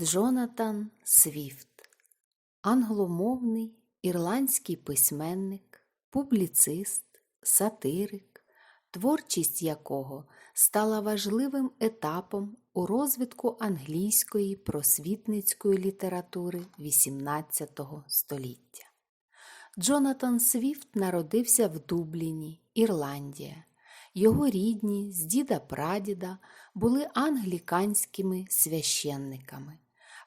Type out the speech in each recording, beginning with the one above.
Джонатан Свіфт, англомовний ірландський письменник, публіцист, сатирик, творчість якого стала важливим етапом у розвитку англійської просвітницької літератури XVIII століття. Джонатан Свіфт народився в Дубліні, Ірландія. Його рідні з діда прадіда були англіканськими священниками.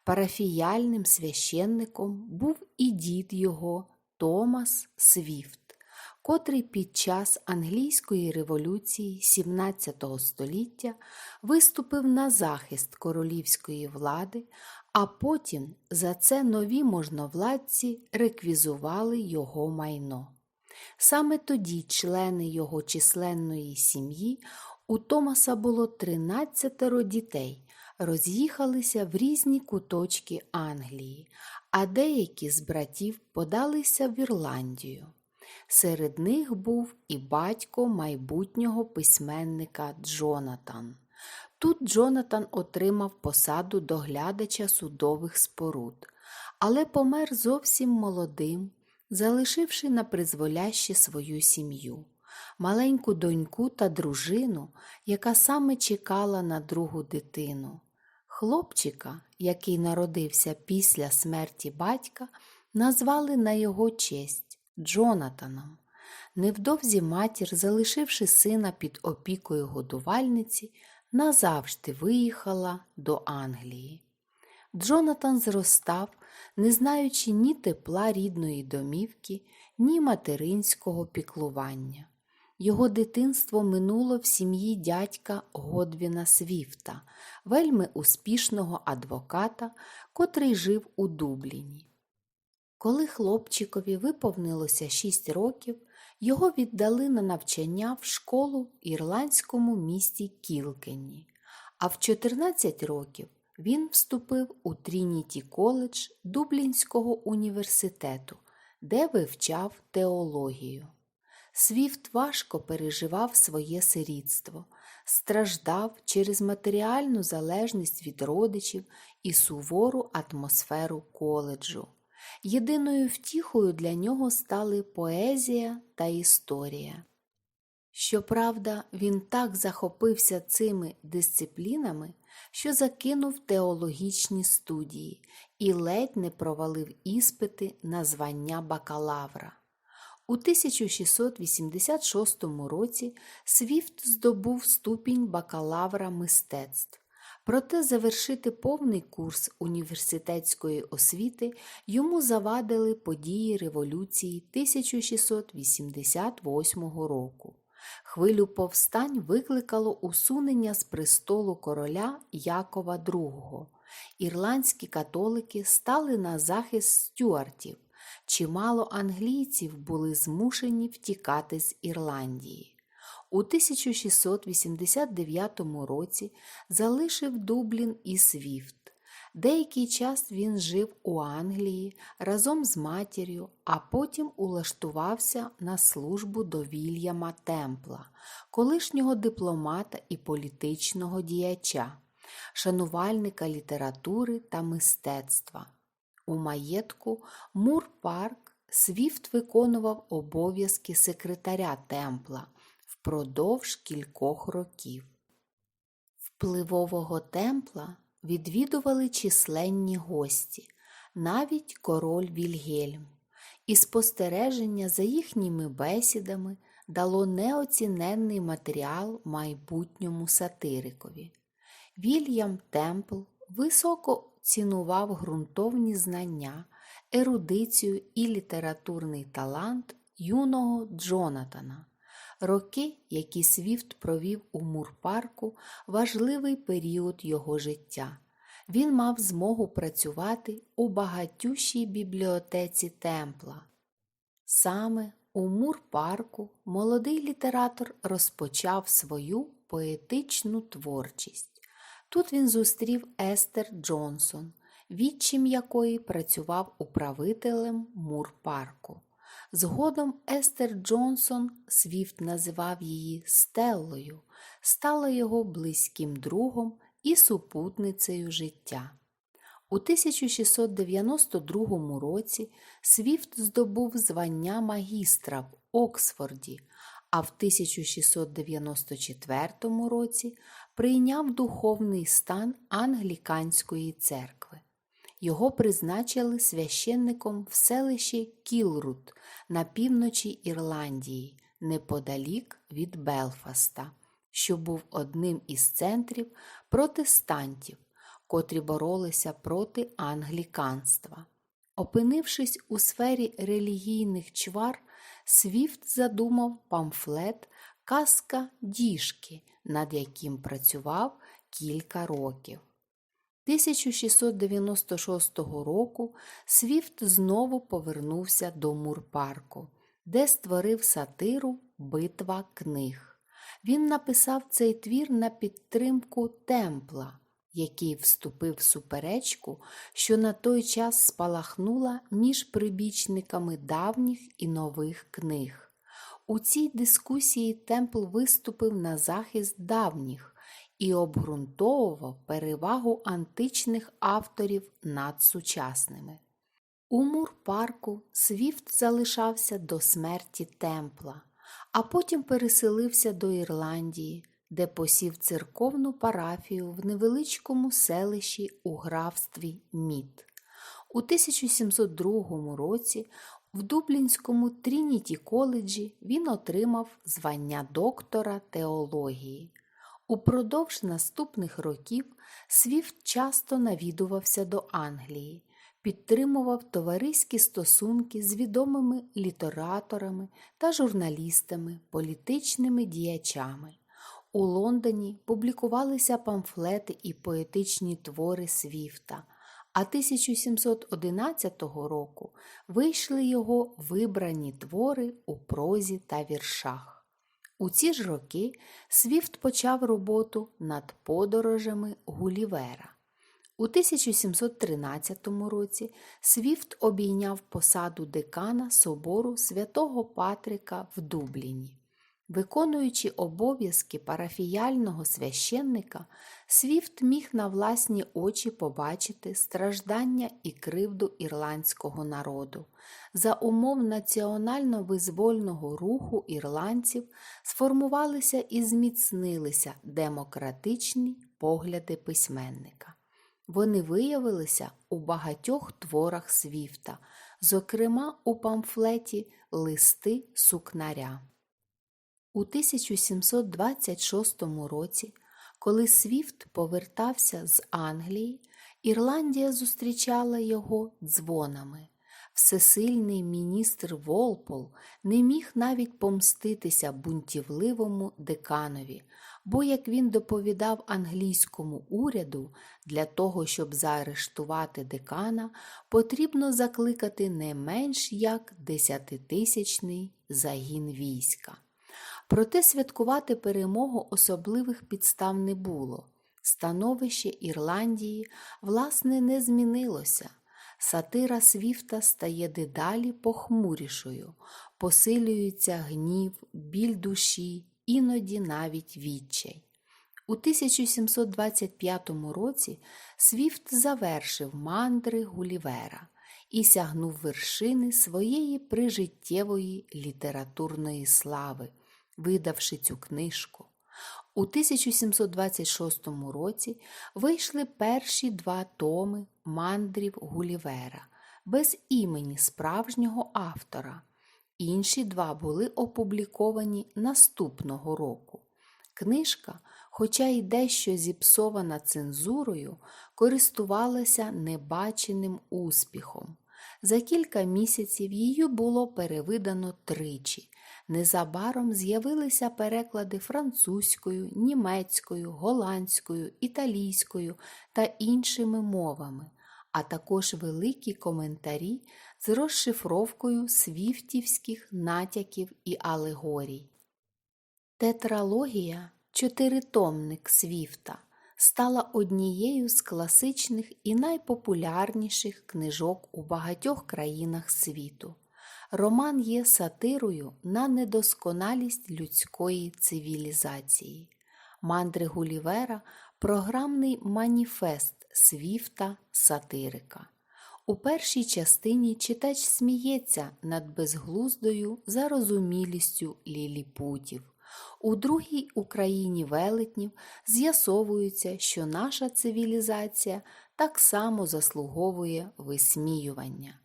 Парафіяльним священником був і дід його Томас Свіфт, котрий під час англійської революції XVII століття виступив на захист королівської влади, а потім за це нові можновладці реквізували його майно. Саме тоді члени його численної сім'ї у Томаса було 13 дітей, роз'їхалися в різні куточки Англії, а деякі з братів подалися в Ірландію. Серед них був і батько майбутнього письменника Джонатан. Тут Джонатан отримав посаду доглядача судових споруд, але помер зовсім молодим, залишивши на призволяще свою сім'ю, маленьку доньку та дружину, яка саме чекала на другу дитину. Хлопчика, який народився після смерті батька, назвали на його честь Джонатаном. Невдовзі матір, залишивши сина під опікою годувальниці, назавжди виїхала до Англії. Джонатан зростав, не знаючи ні тепла рідної домівки, ні материнського піклування. Його дитинство минуло в сім'ї дядька Годвіна Свіфта, вельми успішного адвоката, котрий жив у Дубліні. Коли хлопчикові виповнилося 6 років, його віддали на навчання в школу в ірландському місті Кілкенні, а в 14 років він вступив у Трініті коледж Дублінського університету, де вивчав теологію. Свіфт важко переживав своє сирітство, страждав через матеріальну залежність від родичів і сувору атмосферу коледжу. Єдиною втіхою для нього стали поезія та історія. Щоправда, він так захопився цими дисциплінами, що закинув теологічні студії і ледь не провалив іспити на звання бакалавра. У 1686 році Свіфт здобув ступінь бакалавра мистецтв. Проте завершити повний курс університетської освіти йому завадили події революції 1688 року. Хвилю повстань викликало усунення з престолу короля Якова II. Ірландські католики стали на захист стюартів. Чимало англійців були змушені втікати з Ірландії. У 1689 році залишив Дублін і Свіфт. Деякий час він жив у Англії разом з матір'ю, а потім улаштувався на службу до Вільяма Темпла, колишнього дипломата і політичного діяча, шанувальника літератури та мистецтва. У маєтку Мур Парк Свіфт виконував обов'язки секретаря Темпла впродовж кількох років. Впливового темпла відвідували численні гості, навіть король Вільгельм, і спостереження за їхніми бесідами дало неоціненний матеріал майбутньому сатирикові. Вільям Темпл високо цінував ґрунтовні знання, ерудицію і літературний талант юного Джонатана. Роки, які Свіфт провів у Мурпарку, важливий період його життя. Він мав змогу працювати у багатющій бібліотеці Темпла. Саме у Мурпарку молодий літератор розпочав свою поетичну творчість. Тут він зустрів Естер Джонсон, відчим якої працював управителем Мурпарку. Згодом Естер Джонсон Свіфт називав її Стеллою, стала його близьким другом і супутницею життя. У 1692 році Свіфт здобув звання магістра в Оксфорді, а в 1694 році прийняв духовний стан Англіканської церкви. Його призначили священником в селищі Кілрут на півночі Ірландії, неподалік від Белфаста, що був одним із центрів протестантів, котрі боролися проти англіканства. Опинившись у сфері релігійних чвар, Свіфт задумав памфлет Казка діжки, над яким працював кілька років. 1696 року Свіфт знову повернувся до Мурпарку, де створив сатиру Битва книг. Він написав цей твір на підтримку Темпла, який вступив в суперечку, що на той час спалахнула між прибічниками давніх і нових книг. У цій дискусії Темпл виступив на захист давніх і обґрунтовував перевагу античних авторів над сучасними. У Мурпарку Свіфт залишався до смерті Темпла, а потім переселився до Ірландії, де посів церковну парафію в невеличкому селищі у графстві Мід. У 1702 році в Дублінському Трініті коледжі він отримав звання доктора теології. Упродовж наступних років Свіфт часто навідувався до Англії, підтримував товариські стосунки з відомими літераторами та журналістами, політичними діячами. У Лондоні публікувалися памфлети і поетичні твори Свіфта, а 1711 року вийшли його вибрані твори у прозі та віршах. У ці ж роки Свіфт почав роботу над подорожами Гулівера. У 1713 році Свіфт обійняв посаду декана собору святого Патрика в Дубліні. Виконуючи обов'язки парафіяльного священника, Свіфт міг на власні очі побачити страждання і кривду ірландського народу. За умов національно-визвольного руху ірландців сформувалися і зміцнилися демократичні погляди письменника. Вони виявилися у багатьох творах Свіфта, зокрема у памфлеті Листи сукнаря. У 1726 році, коли Свіфт повертався з Англії, Ірландія зустрічала його дзвонами. Всесильний міністр Волпол не міг навіть помститися бунтівливому деканові, бо, як він доповідав англійському уряду, для того, щоб заарештувати декана, потрібно закликати не менш як десятитисячний загін війська. Проте святкувати перемогу особливих підстав не було. Становище Ірландії, власне, не змінилося. Сатира Свіфта стає дедалі похмурішою, посилюється гнів, біль душі, іноді навіть відчай. У 1725 році Свіфт завершив мандри Гулівера і сягнув вершини своєї прижиттєвої літературної слави, видавши цю книжку. У 1726 році вийшли перші два томи мандрів Гулівера без імені справжнього автора. Інші два були опубліковані наступного року. Книжка, хоча й дещо зіпсована цензурою, користувалася небаченим успіхом. За кілька місяців її було перевидано тричі. Незабаром з'явилися переклади французькою, німецькою, голландською, італійською та іншими мовами, а також великі коментарі з розшифровкою свіфтівських натяків і алегорій. Тетралогія чотиритомник Свіфта стала однією з класичних і найпопулярніших книжок у багатьох країнах світу. Роман є сатирою на недосконалість людської цивілізації. Мандри Гулівера програмний маніфест Свіфта Сатирика. У першій частині читач сміється над безглуздою зарозумілістю ліліпутів. У другій Україні велетнів з'ясовується, що наша цивілізація так само заслуговує висміювання.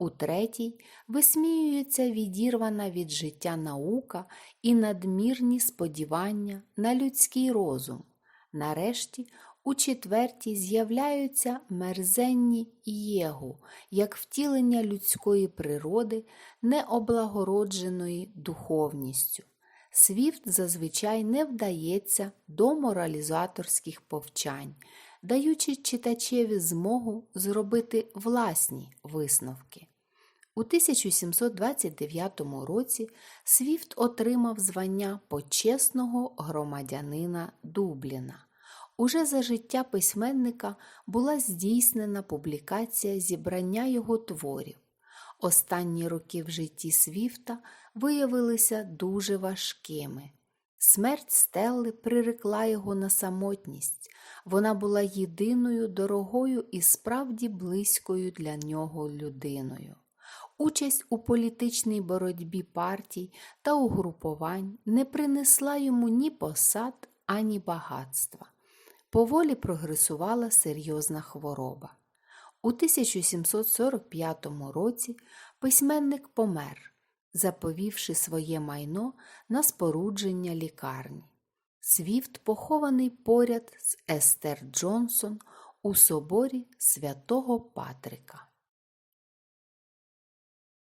У третій висміюється відірвана від життя наука і надмірні сподівання на людський розум. Нарешті, у четвертій з'являються мерзенні єгу, як втілення людської природи, необлагородженої духовністю. Свіфт зазвичай не вдається до моралізаторських повчань, даючи читачеві змогу зробити власні висновки. У 1729 році Свіфт отримав звання почесного громадянина Дубліна. Уже за життя письменника була здійснена публікація зібрання його творів. Останні роки в житті Свіфта виявилися дуже важкими. Смерть Стелли прирекла його на самотність. Вона була єдиною дорогою і справді близькою для нього людиною. Участь у політичній боротьбі партій та угрупувань не принесла йому ні посад, ані багатства. Поволі прогресувала серйозна хвороба. У 1745 році письменник помер, заповівши своє майно на спорудження лікарні. Свіфт похований поряд з Естер Джонсон у соборі святого Патрика.